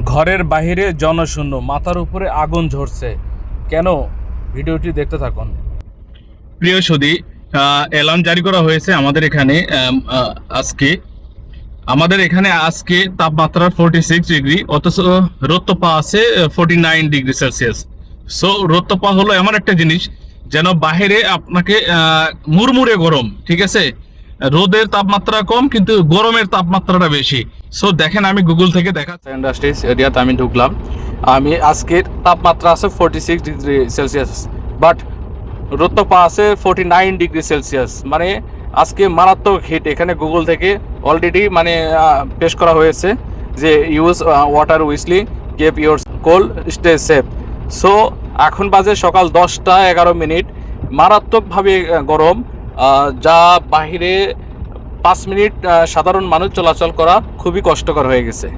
ঘরের বাইরে জনশূন্য, মাথার উপরে আগুন ঝরছে। কেন? ভিডিওটি দেখতে থাকুন। প্রিয় সুদী অ্যালার্ম জারি করা হয়েছে আমাদের এখানে আজকে। আমাদের এখানে আজকে তাপমাত্রা ফোরটি সিক্স ডিগ্রি অথচ রোদতপা আছে forty nine degree Celsius so রোদতপা হলো এমন একটা জিনিস, যেন বাহিরে আপনাকে মুড়মুড়ে গরম, ঠিক আছে? রোদের তাপমাত্রা কম, কিন্তু গরমের তাপমাত্রাটা বেশি। সো দেখেন, আমি গুগল থেকে দেখা ইন্ডাস্ট্রিজ এরিয়াতে আমি ঢুকলাম। আমি আজকের তাপমাত্রা আছে forty six degree Celsius but রোদতপা আছে ফোরটি নাইন ডিগ্রি সেলসিয়াস মানে আজকে মারাত্মক হিট এখানে গুগল থেকে অলরেডি মানে পেশ করা হয়েছে যে use water wisely keep your cool stay safe so এখন বাজে সকাল দশটা এগারো মিনিট। মারাত্মকভাবে গরম যা বাহিরে পাঁচ মিনিট সাধারণ মানুষ চলাচল করা খুবই কষ্টকর হয়ে গেছে।